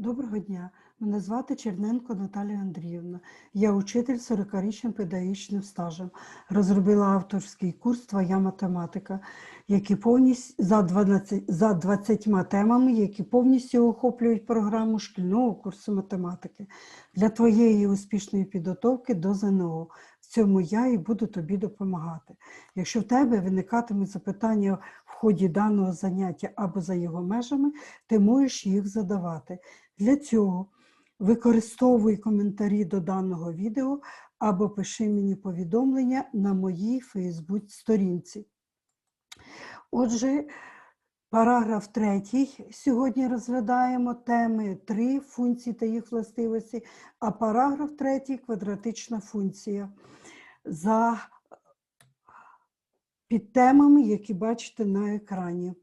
Доброго дня. Мене звати Черненко Наталія Андріївна. Я учитель з 40-річним педагогічним стажем. Розробила авторський курс Твоя математика, який повністю за 12, за 20 темами, які повністю охоплюють програму шкільного курсу математики для твоєї успішної підготовки до ЗНО. В цьому я і буду тобі допомагати. Якщо в тебе виникатимуть запитання в ході даного заняття або за його межами, ти можеш їх задавати. Для цього використовуй коментарі до даного відео або пиши мені повідомлення на моїй Фейсбук-сторінці. Отже, параграф третій. Сьогодні розглядаємо теми 3 функції та їх властивості, а параграф третій квадратична функція. За підтемами, які бачите на екрані.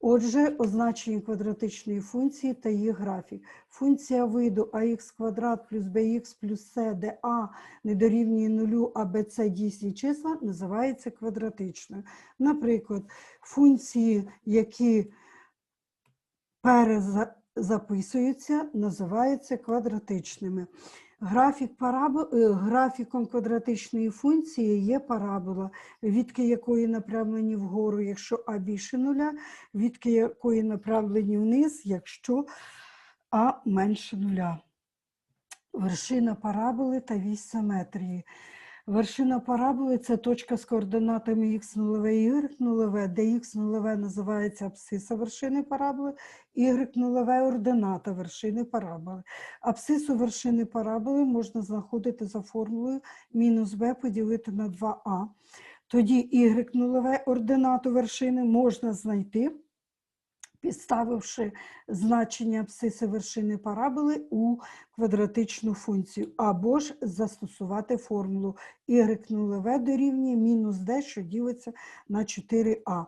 Отже, означення квадратичної функції та їх графік. Функція виду ax квадрат плюс bx плюс c, де a не дорівнює нулю, а bc дійсні числа, називається квадратичною. Наприклад, функції, які перезаписуються, називаються квадратичними. Графік парабол, е, графіком квадратичної функції є парабола, відки якої направлені вгору, якщо а більше нуля, відки якої направлені вниз, якщо а менше нуля. Вершина параболи та вісь симетрії. Вершина параболи це точка з координатами х нулеве і y нулеве, де х нулеве називається абсциса вершини параболи, y нулеве ордината вершини параболи. Абсцису вершини параболи можна знаходити за формулою мінус b поділити на 2а. Тоді y нулеве ординату вершини можна знайти, підставивши значення абсциси вершини параболи у квадратичну функцію, або ж застосувати формулу y нулеве дорівнює мінус d, що ділиться на 4а.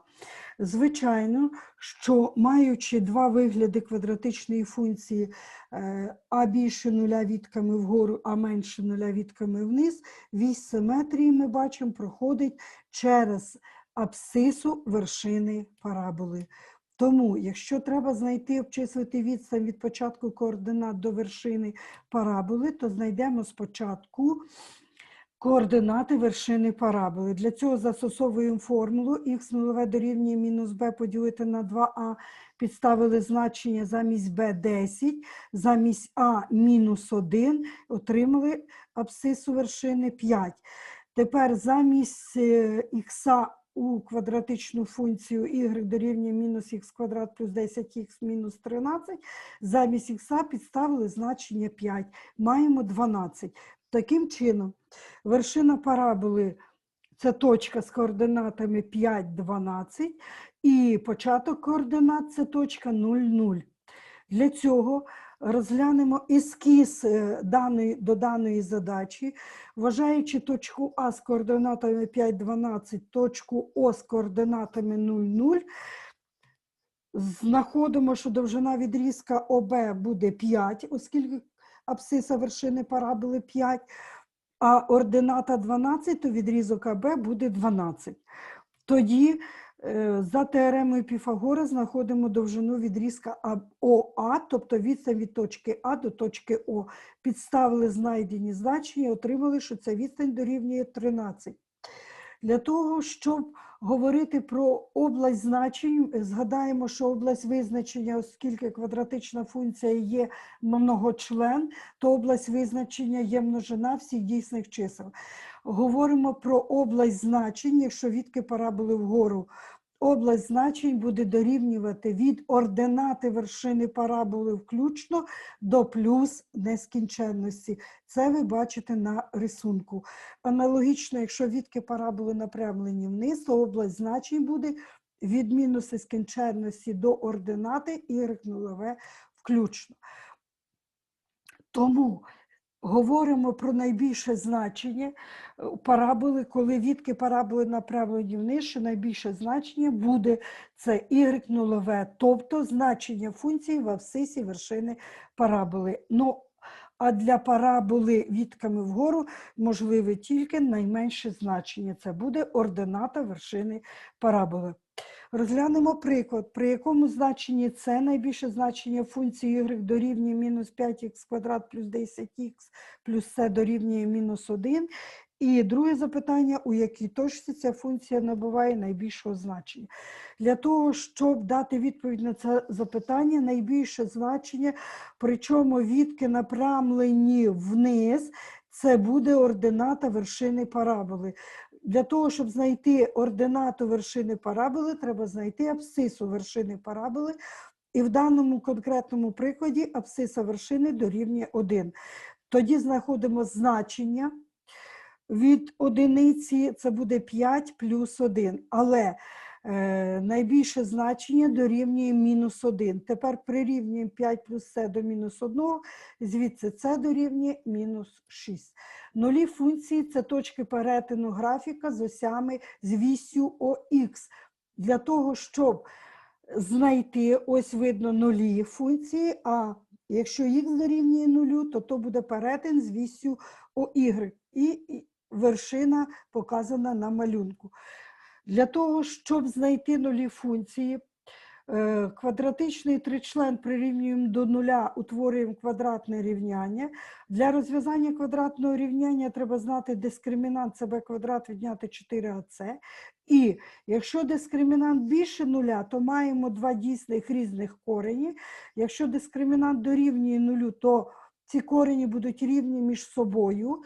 Звичайно, що маючи два вигляди квадратичної функції е, а більше нуля відками вгору, а менше нуля відками вниз, вісь симетрії ми бачимо проходить через абсцису вершини параболи. Тому, якщо треба знайти, обчислити відстань від початку координат до вершини параболи, то знайдемо спочатку координати вершини параболи. Для цього застосовуємо формулу х нулеве дорівнює мінус b поділити на 2а, підставили значення замість b 10, замість а мінус 1, отримали абсцису вершини 5. Тепер замість х у квадратичну функцію y дорівнює мінус х квадрат плюс 10х мінус 13, замість х підставили значення 5, маємо 12. Таким чином, вершина параболи це точка з координатами 5, 12, і початок координат це точка 0, 0. Для цього розглянемо ескіз е, даної, до даної задачі, вважаючи точку А з координатами 5, 12, точку О з координатами 0, 0, знаходимо, що довжина відрізка ОБ буде 5, оскільки абсциса вершини параболи 5, а ордината 12, то відрізок АБ буде 12. Тоді за теоремою Піфагора знаходимо довжину відрізка ОА, тобто відстань від точки А до точки О. Підставили знайдені значення, отримали, що ця відстань дорівнює 13. Для того, щоб говорити про область значень, згадаємо, що область визначення, оскільки квадратична функція є многочлен, то область визначення є множина всіх дійсних чисел. Говоримо про область значень, якщо відки параболи вгору. Область значень буде дорівнювати від ординати вершини параболи включно до плюс нескінченності. Це ви бачите на рисунку. Аналогічно, якщо відки параболи напрямлені вниз, то область значень буде від мінус нескінченності до ординати y нулеве включно. Тому говоримо про найбільше значення е, параболи, коли відки параболи направлені вниз, що найбільше значення буде це y нулеве, тобто значення функції в абсцисі вершини параболи. Ну, а для параболи відками вгору можливе тільки найменше значення. Це буде ордината вершини параболи. Розглянемо приклад, при якому значенні це найбільше значення функції y дорівнює мінус 5х квадрат плюс 10х плюс c дорівнює мінус 1. І друге запитання, у якій точці ця функція набуває найбільшого значення. Для того, щоб дати відповідь на це запитання, найбільше значення, причому відки напрямлені вниз, це буде ордината вершини параболи. Для того, щоб знайти ординату вершини параболи, треба знайти абсцису вершини параболи. І в даному конкретному прикладі абсциса вершини дорівнює 1. Тоді знаходимо значення від одиниці, це буде 5 плюс 1. Але найбільше значення дорівнює мінус 1. Тепер прирівнюємо 5 плюс c до мінус 1, звідси c дорівнює мінус 6. Нулі функції це точки перетину графіка з осями з вісю ОХ. Для того, щоб знайти, ось видно нулі функції, а якщо х дорівнює нулю, то то буде перетин з вісю ОY. І вершина показана на малюнку. Для того, щоб знайти нулі функції, е, квадратичний тричлен прирівнюємо до нуля, утворюємо квадратне рівняння. Для розв'язання квадратного рівняння треба знати дискримінант себе квадрат відняти 4ac. І якщо дискримінант більше нуля, то маємо два дійсних різних корені. Якщо дискримінант дорівнює нулю, то ці корені будуть рівні між собою.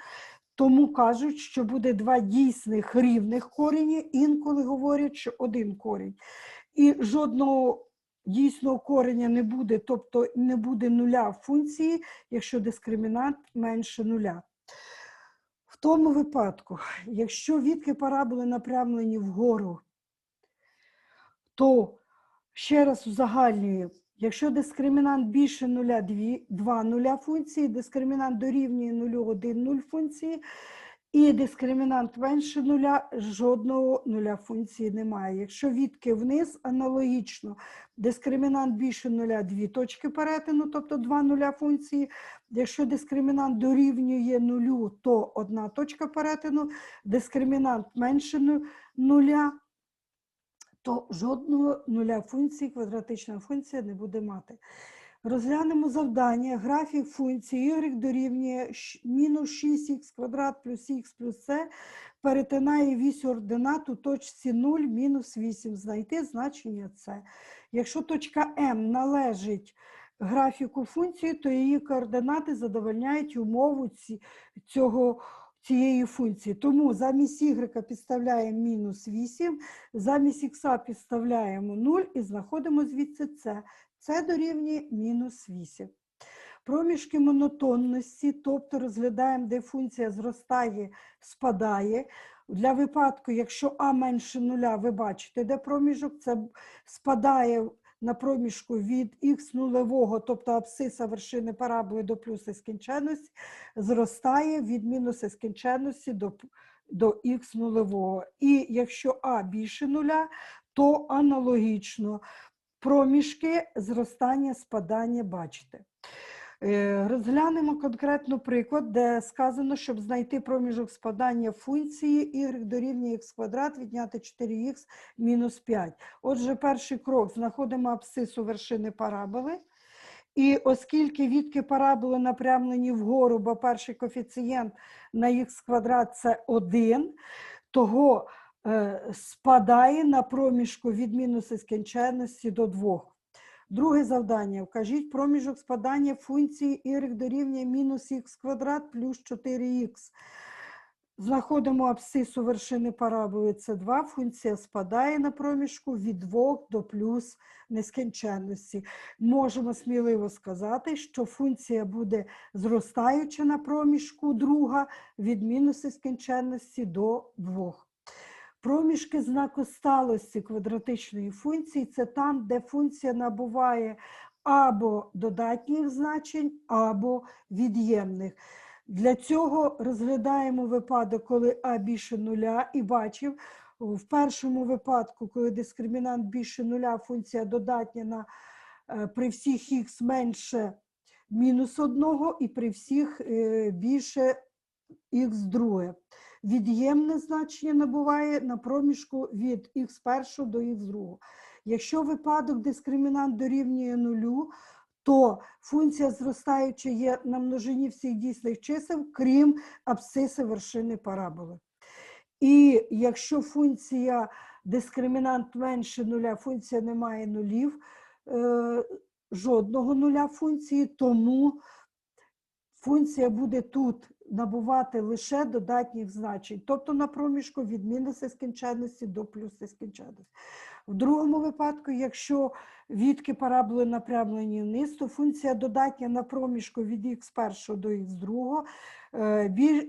Тому кажуть, що буде два дійсних рівних корені, інколи говорять, що один корінь. І жодного дійсного кореня не буде, тобто не буде нуля в функції, якщо дискримінант менше нуля. В тому випадку, якщо відки параболи напрямлені вгору, то ще раз узагальнюю, якщо дискримінант більше нуля 2, 2 нуля функції, дискримінант дорівнює нулю 1 0 функції, і дискримінант менше нуля, жодного нуля функції немає. Якщо відки вниз, аналогічно, дискримінант більше нуля, дві точки перетину, тобто два нуля функції. Якщо дискримінант дорівнює нулю, то одна точка перетину, дискримінант менше ну- нуля, то жодного нуля функції квадратична функція не буде мати. Розглянемо завдання. Графік функції y дорівнює мінус 6х квадрат плюс х плюс c перетинає вісь ординат у точці 0, мінус 8. Знайти значення c. Якщо точка М належить графіку функції, то її координати задовольняють умову цього, цієї функції. Тому замість y підставляємо мінус 8, замість х підставляємо 0 і знаходимо звідси c. Це дорівнює мінус 8. Проміжки монотонності, тобто розглядаємо, де функція зростає, спадає. Для випадку, якщо а менше нуля, ви бачите, де проміжок, це спадає на проміжку від х нулевого, тобто абсиса вершини параболи до плюса скінченності, зростає від мінуса скінченності до, до х нулевого. І якщо а більше нуля, то аналогічно проміжки зростання, спадання бачите. Е, Розглянемо конкретно приклад, де сказано, щоб знайти проміжок спадання функції y дорівнює х квадрат, відняти 4х мінус 5. Отже, перший крок знаходимо абсцису вершини параболи. І оскільки відки параболи напрямлені вгору, бо перший коефіцієнт на х квадрат це 1, того е, спадає на проміжку від мінуса скінченності до 2. Друге завдання. Вкажіть проміжок спадання функції y дорівнює мінус х квадрат плюс 4х. Знаходимо абсцису вершини параболи С2. Функція спадає на проміжку від 2 до плюс нескінченності. Можемо сміливо сказати, що функція буде зростаюча на проміжку друга від мінуса скінченності до 2. Проміжки знакосталості квадратичної функції це там, де функція набуває або додатніх значень, або від'ємних. Для цього розглядаємо випадок, коли а більше нуля, і бачив в першому випадку, коли дискримінант більше нуля, функція додатня на е, при всіх х менше мінус одного, і при всіх е, більше х друге. Від'ємне значення набуває на проміжку від х1 до х2. Якщо випадок дискримінант дорівнює нулю, то функція зростаюча є на множині всіх дійсних чисел, крім абсциси вершини параболи. І якщо функція дискримінант менше нуля, функція не має нулів, е, жодного нуля функції, тому функція буде тут набувати лише додатніх значень, тобто на проміжку від мінуса скінченності до плюса скінченності. В другому випадку, якщо відки параболи напрямлені вниз, то функція додатня на проміжку від х1 до х2, е,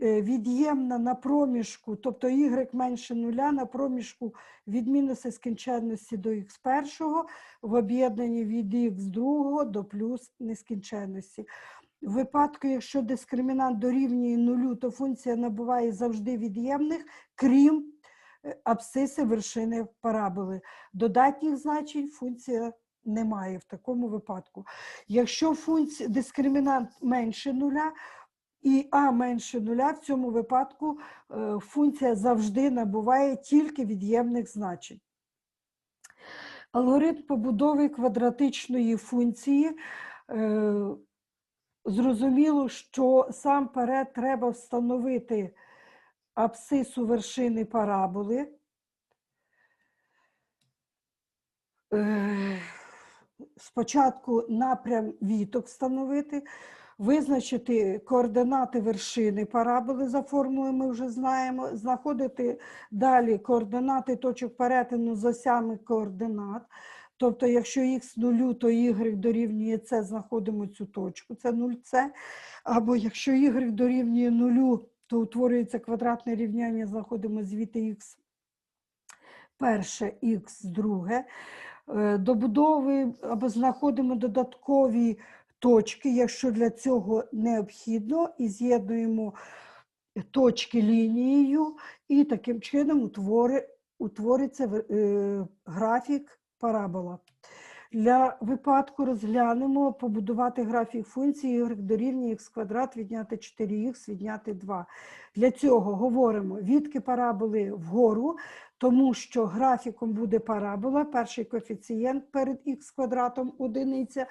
е, від'ємна на проміжку, тобто y менше нуля на проміжку від мінуса скінченності до х1, в об'єднанні від х2 до плюс нескінченності. В випадку, якщо дискримінант дорівнює нулю, то функція набуває завжди від'ємних, крім е, абсциси вершини параболи. Додатніх значень функція не має в такому випадку. Якщо функція, дискримінант менше нуля і а менше нуля, в цьому випадку е, функція завжди набуває тільки від'ємних значень. Алгоритм побудови квадратичної функції. Зрозуміло, що сам перед треба встановити абсцису вершини параболи. Е, Спочатку напрям віток встановити, визначити координати вершини параболи за формулою ми вже знаємо, знаходити далі координати точок перетину з осями координат. Тобто, якщо х нулю, то y дорівнює c, знаходимо цю точку, це 0c. Або якщо y дорівнює нулю, то утворюється квадратне рівняння, знаходимо звідти х перше, х друге. Е, Добудовуємо або знаходимо додаткові точки, якщо для цього необхідно, і з'єднуємо точки лінією, і таким чином утвори, утвориться е, графік парабола. Для випадку розглянемо побудувати графік функції y дорівнює х квадрат, відняти 4х, відняти 2. Для цього говоримо відки параболи вгору, тому що графіком буде парабола, перший коефіцієнт перед х квадратом одиниця,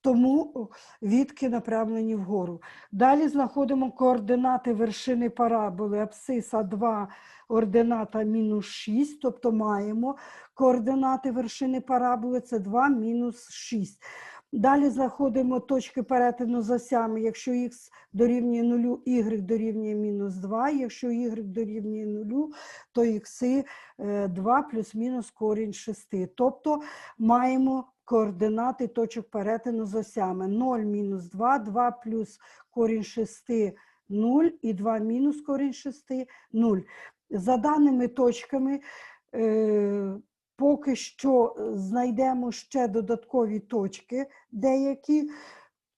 тому відки направлені вгору. Далі знаходимо координати вершини параболи, абсиса 2, ордината мінус 6, тобто маємо координати вершини параболи, це 2 мінус 6. Далі знаходимо точки перетину з осями, якщо х дорівнює 0, y дорівнює мінус 2, якщо y дорівнює 0, то х 2 плюс-мінус корінь 6. Тобто маємо координати точок перетину з осями 0 мінус 2, 2 плюс корінь 6 – 0 і 2 мінус корінь 6 – 0. За даними точками, е, поки що е, знайдемо ще додаткові точки деякі.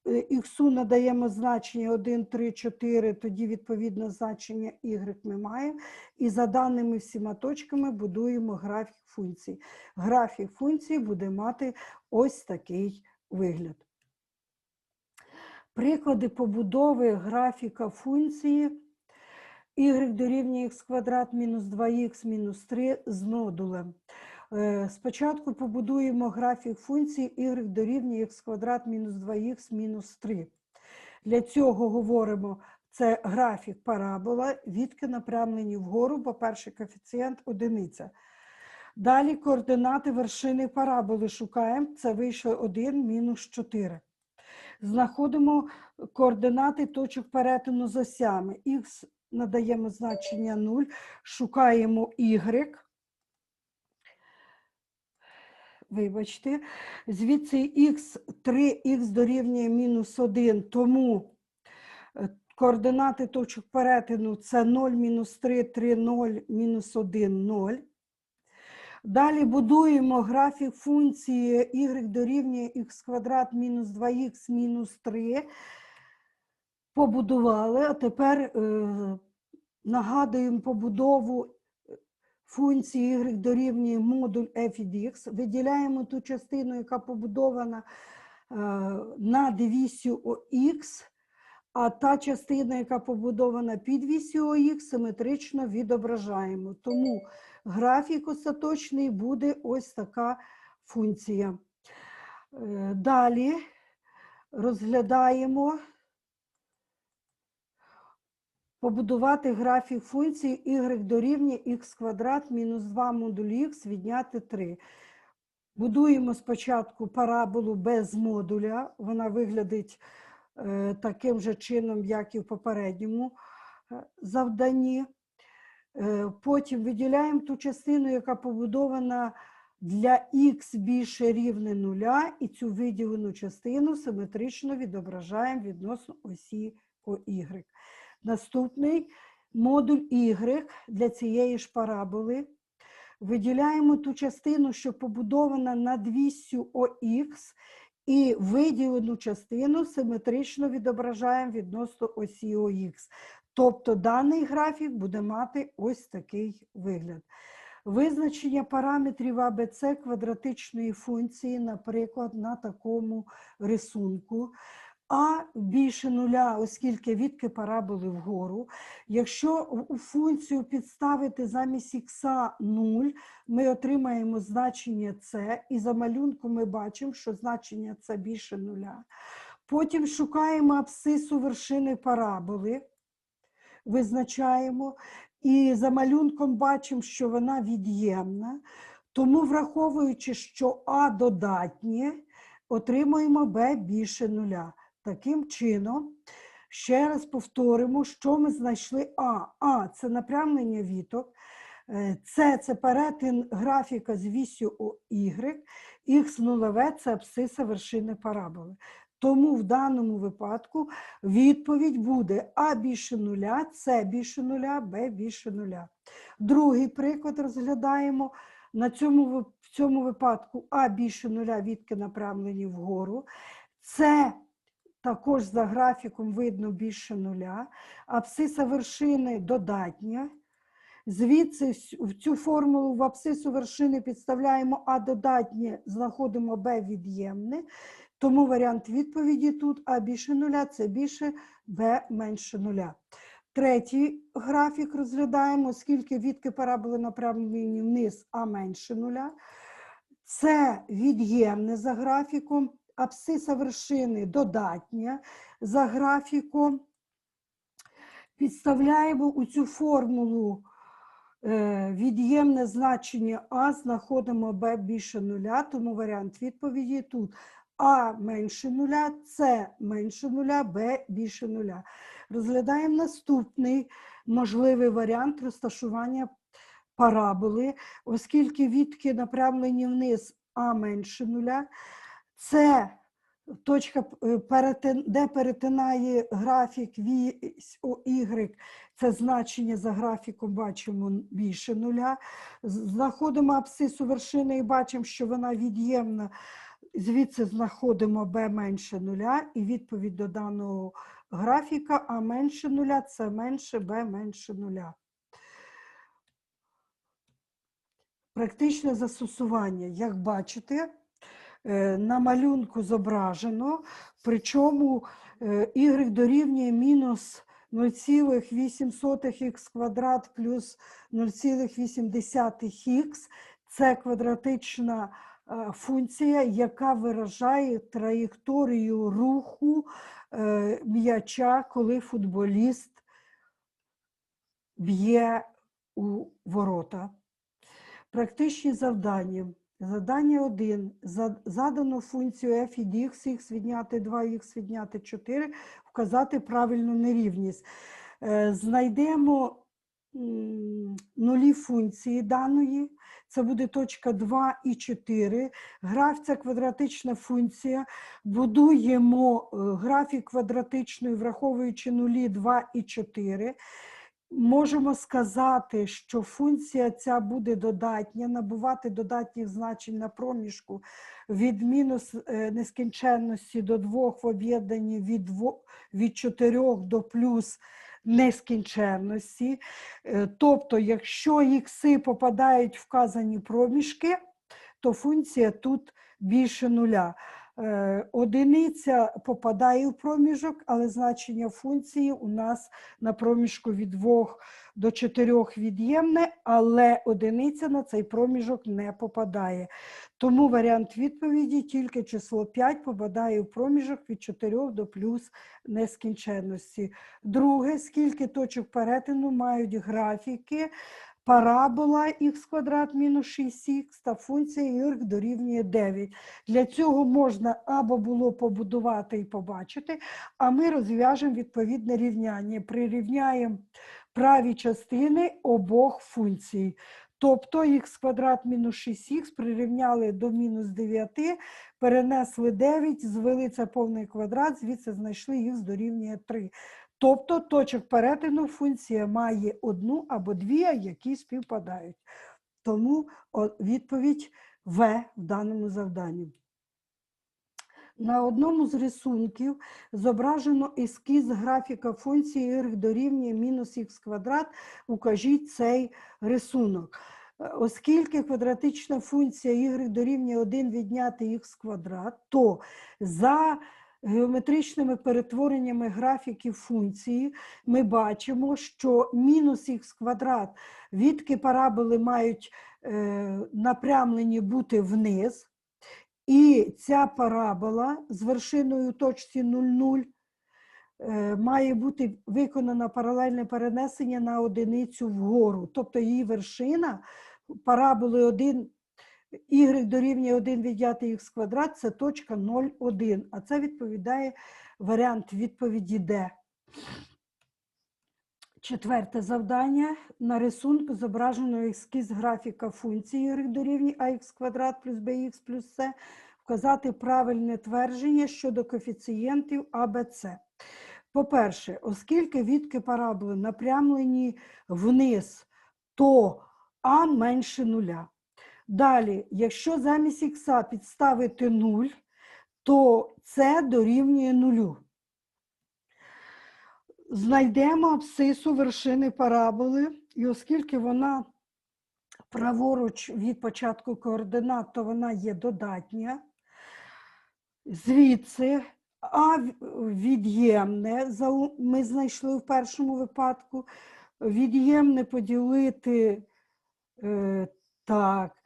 Е, Іксу надаємо значення 1, 3, 4, тоді відповідно значення y ми маємо. І за даними всіма точками будуємо графік функцій. Графік функції буде мати ось такий вигляд. Приклади побудови графіка функції y дорівнює х квадрат мінус 2х мінус 3 з модулем. Е, Спочатку побудуємо графік функції y дорівнює х квадрат мінус 2х мінус 3. Для цього говоримо, це графік парабола, відки напрямлені вгору, бо перший коефіцієнт одиниця. Далі координати вершини параболи шукаємо, це вийшло 1 мінус 4. Знаходимо координати точок перетину з осями. Х надаємо значення 0, шукаємо y. Вибачте, звідси х 3х дорівнює мінус 1, тому е, координати точок перетину це 0, мінус 3, 3, 0, мінус 1, 0. Далі будуємо графік функції y дорівнює х квадрат мінус 2х мінус 3. Побудували, а тепер е, нагадуємо побудову функції y дорівнює модуль f від x. Виділяємо ту частину, яка побудована е, над вісю х, а та частина, яка побудована під вісю х, симетрично відображаємо. Тому графік остаточний буде ось така функція. Е, Далі розглядаємо побудувати графік функції y дорівнює х квадрат мінус 2 модуль х відняти 3. Будуємо спочатку параболу без модуля. Вона виглядить е, таким же чином, як і в попередньому е, завданні. Е, Потім виділяємо ту частину, яка побудована для х більше рівне нуля, і цю виділену частину симетрично відображаємо відносно осі ОY. Наступний модуль y для цієї ж параболи. Виділяємо ту частину, що побудована над вісю ОХ, і виділену частину симетрично відображаємо відносно осі ОХ. Тобто даний графік буде мати ось такий вигляд. Визначення параметрів АБЦ квадратичної функції, наприклад, на такому рисунку. А більше нуля, оскільки відки параболи вгору. Якщо у функцію підставити замість х 0, ми отримаємо значення c, і за малюнком ми бачимо, що значення це більше нуля. Потім шукаємо абсцису вершини параболи, визначаємо, і за малюнком бачимо, що вона від'ємна. Тому, враховуючи, що А додатнє, отримуємо Б більше нуля. Таким чином, ще раз повторимо, що ми знайшли А. А це напрямлення віток, е, С це перетин графіка з вісю Y, Х нулеве це абсциса вершини параболи. Тому в даному випадку відповідь буде А більше нуля, С більше нуля, Б більше нуля. Другий приклад розглядаємо. На цьому, в цьому випадку А більше нуля відки направлені вгору. С також за графіком видно більше нуля. Абсциса вершини додатня. Звідси в цю формулу в абсцису вершини підставляємо А додатнє, знаходимо Б від'ємне. Тому варіант відповіді тут А більше нуля, це більше, Б менше нуля. Третій графік розглядаємо, оскільки відки параболи направлені вниз, а менше нуля. Це від'ємне за графіком, абсциса вершини додатня за графіком. Підставляємо у цю формулу е, від'ємне значення А, знаходимо Б більше нуля, тому варіант відповіді тут А менше нуля, С менше нуля, Б більше нуля. Розглядаємо наступний можливий варіант розташування параболи, оскільки відки направлені вниз А менше нуля, це точка, е, де перетинає графік вісь OY, це значення за графіком бачимо більше нуля. Знаходимо абсцису вершини і бачимо, що вона від'ємна. Звідси знаходимо b менше нуля, і відповідь до даного графіка А менше нуля це менше b менше нуля. Практичне застосування. Як бачите, на малюнку зображено, причому е, y дорівнює мінус 0,8х квадрат плюс 0,8х. Це квадратична е, функція, яка виражає траєкторію руху е, м'яча, коли футболіст б'є у ворота. Практичні завдання. Завдання 1. Задано функцію f від x, x відняти 2х відняти 4, вказати правильну нерівність. Е, Знайдемо нулі функції даної. Це буде точка 2 і 4. Граф це квадратична функція. Будуємо е, графік квадратичної, враховуючи нулі 2 і 4 можемо сказати, що функція ця буде додатня, набувати додатніх значень на проміжку від мінус е, нескінченності до 2 в об'єднанні від, дво- від 4 до плюс нескінченності. Е, Тобто, якщо ікси попадають в вказані проміжки, то функція тут більше нуля. Е, Одиниця попадає в проміжок, але значення функції у нас на проміжку від 2 до 4 від'ємне, але одиниця на цей проміжок не попадає. Тому варіант відповіді тільки число 5 попадає в проміжок від 4 до плюс нескінченності. Друге, скільки точок перетину мають графіки парабола х квадрат мінус 6х та функція y дорівнює 9. Для цього можна або було побудувати і побачити, а ми розв'яжемо відповідне рівняння. Прирівняємо праві частини обох функцій. Тобто х квадрат мінус 6х прирівняли до мінус 9, перенесли 9, звели це повний квадрат, звідси знайшли х дорівнює 3. Тобто точок перетину функція має одну або дві, які співпадають. Тому відповідь В в даному завданні. На одному з рисунків зображено ескіз графіка функції y дорівнює мінус х квадрат. Укажіть цей рисунок. Е, Оскільки квадратична функція y дорівнює 1 відняти х квадрат, то за геометричними перетвореннями графіків функції ми бачимо, що мінус х квадрат відки параболи мають е, напрямлені бути вниз, і ця парабола з вершиною точці 0,0 е, має бути виконано паралельне перенесення на одиницю вгору. Тобто її вершина параболи 1 y дорівнює 1 відняти х квадрат це точка 0,1, а це відповідає варіант відповіді Д. Четверте завдання. На рисунку зображено ескіз графіка функції y дорівнює ax квадрат плюс bx плюс c, вказати правильне твердження щодо коефіцієнтів А, Б, С. По-перше, оскільки відки параболи напрямлені вниз, то А менше нуля. Далі, якщо замість х підставити 0, то це дорівнює нулю. Знайдемо абсцису вершини параболи, і оскільки вона праворуч від початку координат, то вона є додатня. Звідси А від'ємне, ми знайшли в першому випадку, від'ємне поділити е, так,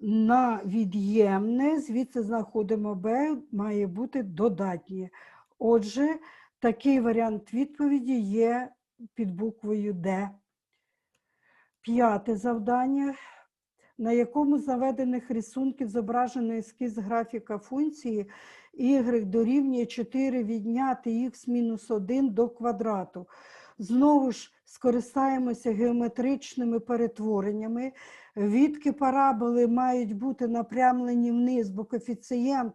на від'ємне, звідси знаходимо Б, має бути додатнє. Отже, такий варіант відповіді є під буквою Д. П'яте завдання, на якому з наведених рисунків зображено ескіз графіка функції y дорівнює 4 відняти х мінус 1 до квадрату. Знову ж скористаємося геометричними перетвореннями. Відки параболи мають бути напрямлені вниз, бо коефіцієнт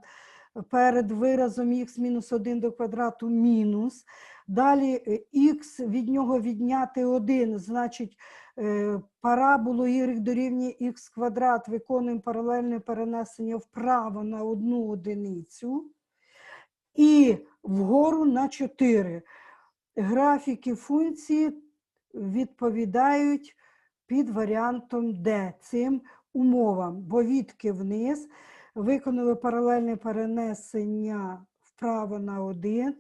перед виразом х мінус 1 до квадрату мінус. Далі х від нього відняти 1, значить е, параболу y дорівнює х квадрат, виконуємо паралельне перенесення вправо на одну одиницю і вгору на 4. Графіки функції відповідають під варіантом D цим умовам, бо відки вниз виконали паралельне перенесення вправо на 1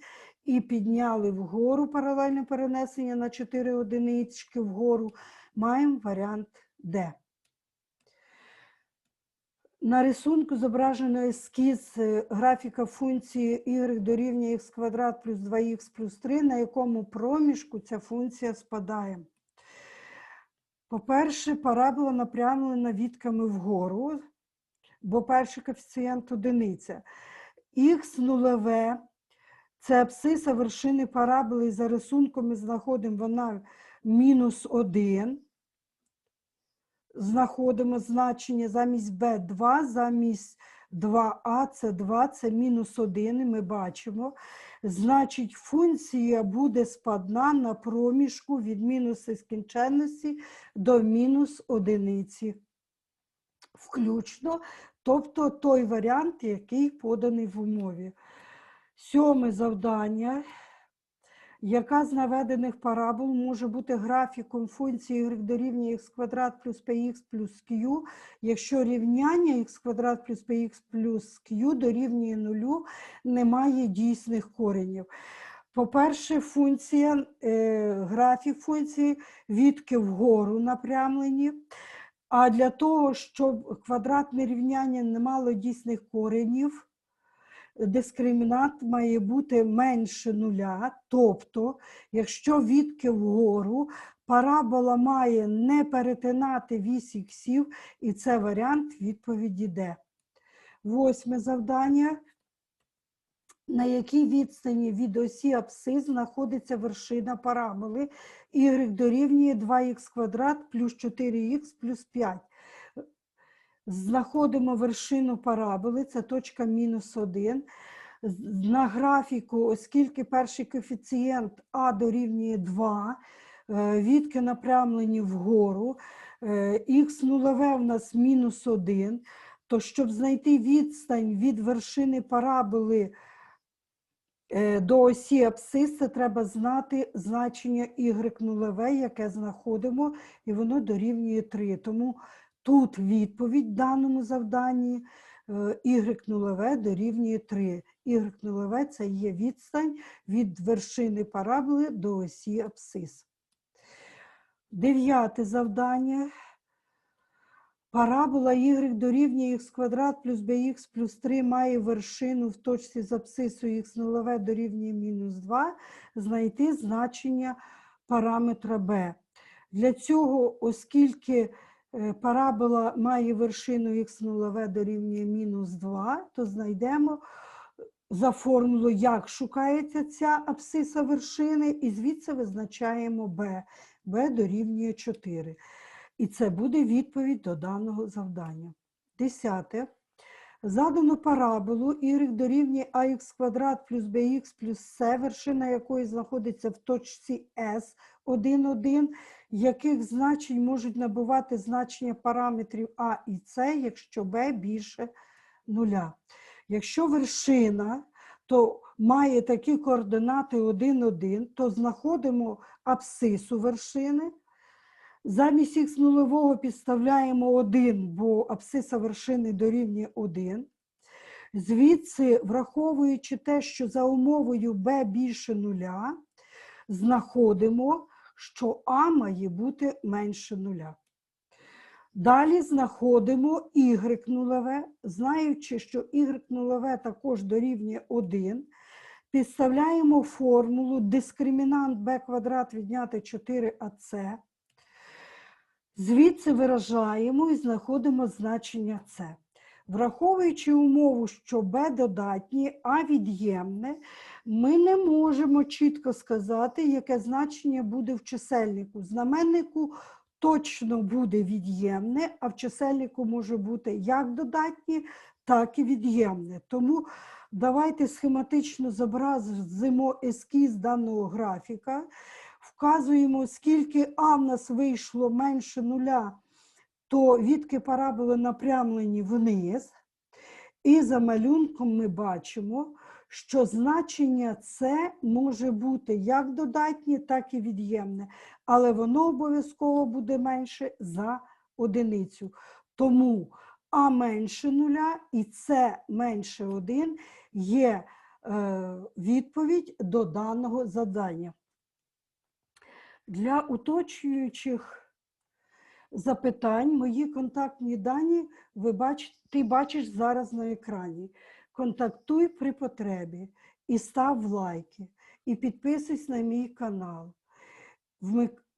і підняли вгору паралельне перенесення на 4 одинички вгору, маємо варіант D. На рисунку зображено ескіз е, графіка функції y дорівнює х квадрат плюс 2х плюс 3, на якому проміжку ця функція спадає. По-перше, парабола напрямлена відками вгору, бо перший коефіцієнт одиниця. Х нулеве це абсциса вершини параболи, і за рисунком ми знаходимо вона мінус 1. Знаходимо значення замість b2, замість 2а це 2, це мінус 1, ми бачимо. Значить, функція буде спадна на проміжку від мінус скінченності до мінус одиниці. Включно, тобто той варіант, який поданий в умові. Сьоме завдання. Яка з наведених парабол може бути графіком функції y дорівнює х квадрат плюс px плюс q, якщо рівняння х квадрат плюс px плюс q дорівнює нулю, немає дійсних коренів. По-перше, функція, е, графік функції відки вгору напрямлені. А для того, щоб квадратне рівняння не мало дійсних коренів, дискримінант має бути менше нуля. Тобто, якщо відки вгору, парабола має не перетинати вісь іксів, і це варіант відповіді Д. Восьме завдання. На якій відстані від осі абсцис знаходиться вершина параболи y дорівнює 2х квадрат плюс 4х плюс 5. Знаходимо вершину параболи, це точка мінус 1. На графіку, оскільки перший коефіцієнт А дорівнює 2, е, відки напрямлені вгору, х нулеве в нас мінус 1, то щоб знайти відстань від вершини параболи е, до осі абсцис, це треба знати значення y нулеве, яке знаходимо, і воно дорівнює 3. Тому тут відповідь даному завданні е, y нулеве дорівнює 3. y нулеве – це є відстань від вершини параболи до осі абсцис. Дев'яте завдання. Парабола y дорівнює х квадрат плюс bx плюс 3 має вершину в точці з абсцисою х нулеве дорівнює мінус 2, знайти значення параметра b. Для цього, оскільки парабола має вершину х нулеве дорівнює мінус 2, то знайдемо за формулою, як шукається ця абсциса вершини, і звідси визначаємо b. b дорівнює 4. І це буде відповідь до даного завдання. Десяте. Задано параболу y дорівнює ax квадрат плюс bx плюс c, вершина якої знаходиться в точці S 1, 1, яких значень можуть набувати значення параметрів А і С, якщо b більше нуля. Якщо вершина то має такі координати 1, 1, то знаходимо абсцису вершини. Замість х нульового підставляємо 1, бо абсциса вершини дорівнює 1. Звідси, враховуючи те, що за умовою b більше нуля, знаходимо, що а має бути менше нуля. Далі знаходимо y нулеве, знаючи, що y нулеве також дорівнює 1, підставляємо формулу дискримінант b квадрат відняти 4ac, Звідси виражаємо і знаходимо значення С. Враховуючи умову, що b додатнє, а від'ємне, ми не можемо чітко сказати, яке значення буде в чисельнику. Знаменнику точно буде від'ємне, а в чисельнику може бути як додатнє, так і від'ємне. Тому давайте схематично зобразимо ескіз даного графіка вказуємо, скільки А в нас вийшло менше нуля, то відки параболи напрямлені вниз. І за малюнком ми бачимо, що значення С може бути як додатнє, так і від'ємне, але воно обов'язково буде менше за одиницю. Тому А менше нуля і С менше 1 є е, відповідь до даного завдання. Для уточнюючих запитань мої контактні дані ви бач, ти бачиш зараз на екрані. Контактуй при потребі і став лайки, і підписуйся на мій канал.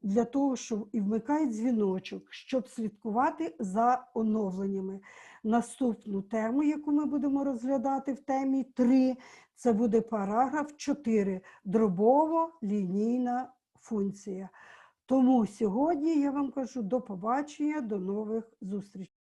Для того, щоб і вмикай дзвіночок, щоб слідкувати за оновленнями. Наступну тему, яку ми будемо розглядати в темі 3, це буде параграф 4 дробово-лінійна функція. Тому сьогодні я вам кажу до побачення, до нових зустрічей.